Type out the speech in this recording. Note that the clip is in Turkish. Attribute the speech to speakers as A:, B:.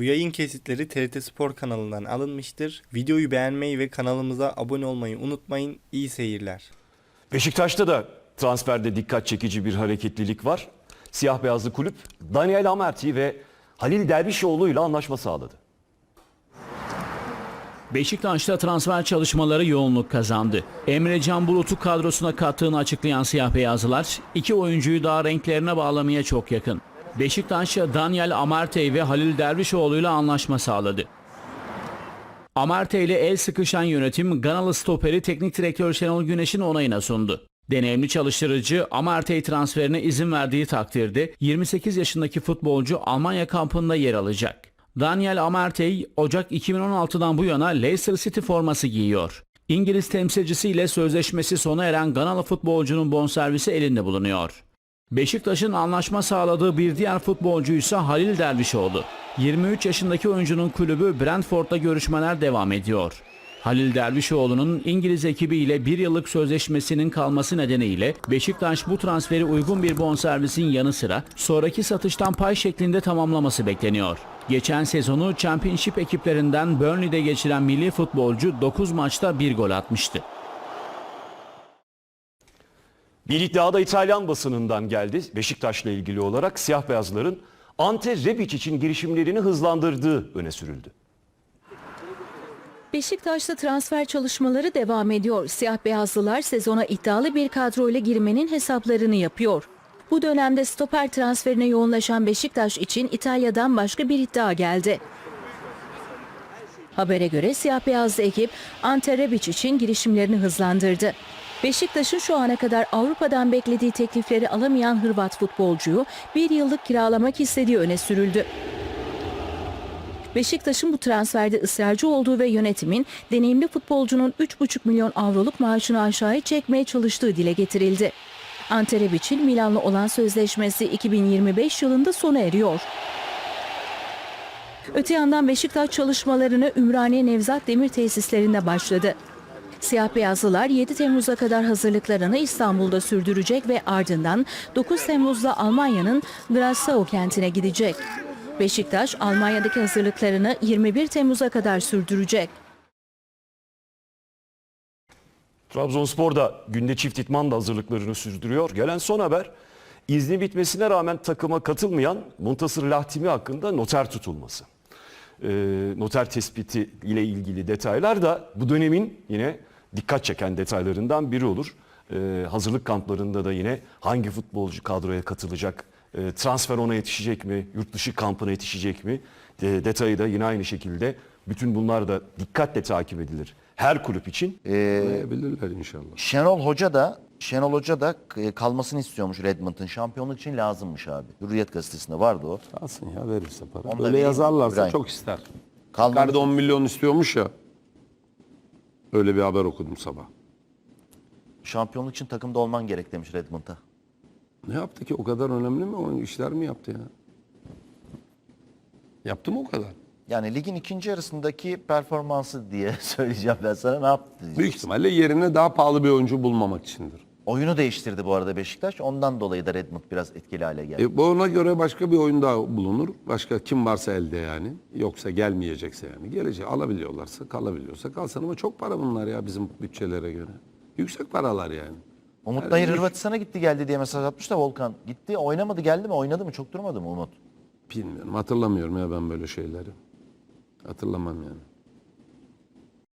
A: Bu yayın kesitleri TRT Spor kanalından alınmıştır. Videoyu beğenmeyi ve kanalımıza abone olmayı unutmayın. İyi seyirler.
B: Beşiktaş'ta da transferde dikkat çekici bir hareketlilik var. Siyah beyazlı kulüp Daniel Amerti ve Halil Dervişoğlu ile anlaşma sağladı.
C: Beşiktaş'ta transfer çalışmaları yoğunluk kazandı. Emre Can Bulut'u kadrosuna kattığını açıklayan siyah beyazlılar iki oyuncuyu daha renklerine bağlamaya çok yakın. Beşiktaş Daniel Amartey ve Halil Dervişoğlu ile anlaşma sağladı. Amarte ile el sıkışan yönetim Ganalı stoperi teknik direktör Şenol Güneş'in onayına sundu. Deneyimli çalıştırıcı Amartey transferine izin verdiği takdirde 28 yaşındaki futbolcu Almanya kampında yer alacak. Daniel Amartey Ocak 2016'dan bu yana Leicester City forması giyiyor. İngiliz temsilcisiyle sözleşmesi sona eren Ganalı futbolcunun bonservisi elinde bulunuyor. Beşiktaş'ın anlaşma sağladığı bir diğer futbolcu ise Halil Dervişoğlu. 23 yaşındaki oyuncunun kulübü Brentford'da görüşmeler devam ediyor. Halil Dervişoğlu'nun İngiliz ekibiyle bir yıllık sözleşmesinin kalması nedeniyle Beşiktaş bu transferi uygun bir bonservisin yanı sıra sonraki satıştan pay şeklinde tamamlaması bekleniyor. Geçen sezonu Championship ekiplerinden Burnley'de geçiren milli futbolcu 9 maçta 1 gol atmıştı.
B: Bir iddia da İtalyan basınından geldi. Beşiktaş'la ilgili olarak siyah beyazların Ante Rebic için girişimlerini hızlandırdığı öne sürüldü.
D: Beşiktaş'ta transfer çalışmaları devam ediyor. Siyah beyazlılar sezona iddialı bir kadroyla girmenin hesaplarını yapıyor. Bu dönemde stoper transferine yoğunlaşan Beşiktaş için İtalya'dan başka bir iddia geldi. Habere göre siyah beyazlı ekip Ante Rebic için girişimlerini hızlandırdı. Beşiktaş'ın şu ana kadar Avrupa'dan beklediği teklifleri alamayan Hırvat futbolcuyu bir yıllık kiralamak istediği öne sürüldü. Beşiktaş'ın bu transferde ısrarcı olduğu ve yönetimin deneyimli futbolcunun 3,5 milyon avroluk maaşını aşağıya çekmeye çalıştığı dile getirildi. Ante Rebic'in Milan'la olan sözleşmesi 2025 yılında sona eriyor. Öte yandan Beşiktaş çalışmalarını Ümraniye Nevzat Demir tesislerinde başladı. Siyah beyazlılar 7 Temmuz'a kadar hazırlıklarını İstanbul'da sürdürecek ve ardından 9 Temmuz'da Almanya'nın Grassau kentine gidecek. Beşiktaş Almanya'daki hazırlıklarını 21 Temmuz'a kadar sürdürecek.
B: Trabzonspor da günde çift itman da hazırlıklarını sürdürüyor. Gelen son haber izni bitmesine rağmen takıma katılmayan Muntasır Lahtimi hakkında noter tutulması. Ee, noter tespiti ile ilgili detaylar da bu dönemin yine dikkat çeken detaylarından biri olur. Ee, hazırlık kamplarında da yine hangi futbolcu kadroya katılacak, e, transfer ona yetişecek mi, yurt dışı kampına yetişecek mi e, detayı da yine aynı şekilde bütün bunlar da dikkatle takip edilir. Her kulüp için
E: Bilirler inşallah.
F: Şenol Hoca da Şenol Hoca da e, kalmasını istiyormuş Redmond'ın. Şampiyonluk için lazımmış abi. Hürriyet gazetesinde vardı o.
E: Alsın ya verirse para.
F: Onu vereyim,
E: yazarlarsa
F: İbrahim.
E: çok ister.
F: Kalmadı.
E: Yukarıda 10 milyon istiyormuş ya. Öyle bir haber okudum sabah.
F: Şampiyonluk için takımda olman gerek demiş Redmond'a.
E: Ne yaptı ki? O kadar önemli mi? O işler mi yaptı ya? Yaptı mı o kadar?
F: Yani ligin ikinci yarısındaki performansı diye söyleyeceğim ben sana. Ne yaptı? diyeceğim.
E: Büyük ihtimalle yerine daha pahalı bir oyuncu bulmamak içindir.
F: Oyunu değiştirdi bu arada Beşiktaş. Ondan dolayı da Redmond biraz etkili hale geldi.
E: E, bu ona göre başka bir oyun daha bulunur. Başka kim varsa elde yani. Yoksa gelmeyecekse yani. Gelecek alabiliyorlarsa kalabiliyorsa kalsın ama çok para bunlar ya bizim bütçelere göre. Yüksek paralar yani.
F: Umut Nayır Hırvatistan'a gitti geldi diye mesaj atmış da Volkan. Gitti oynamadı geldi mi oynadı mı çok durmadı mı Umut?
E: Bilmiyorum hatırlamıyorum ya ben böyle şeyleri. Hatırlamam yani.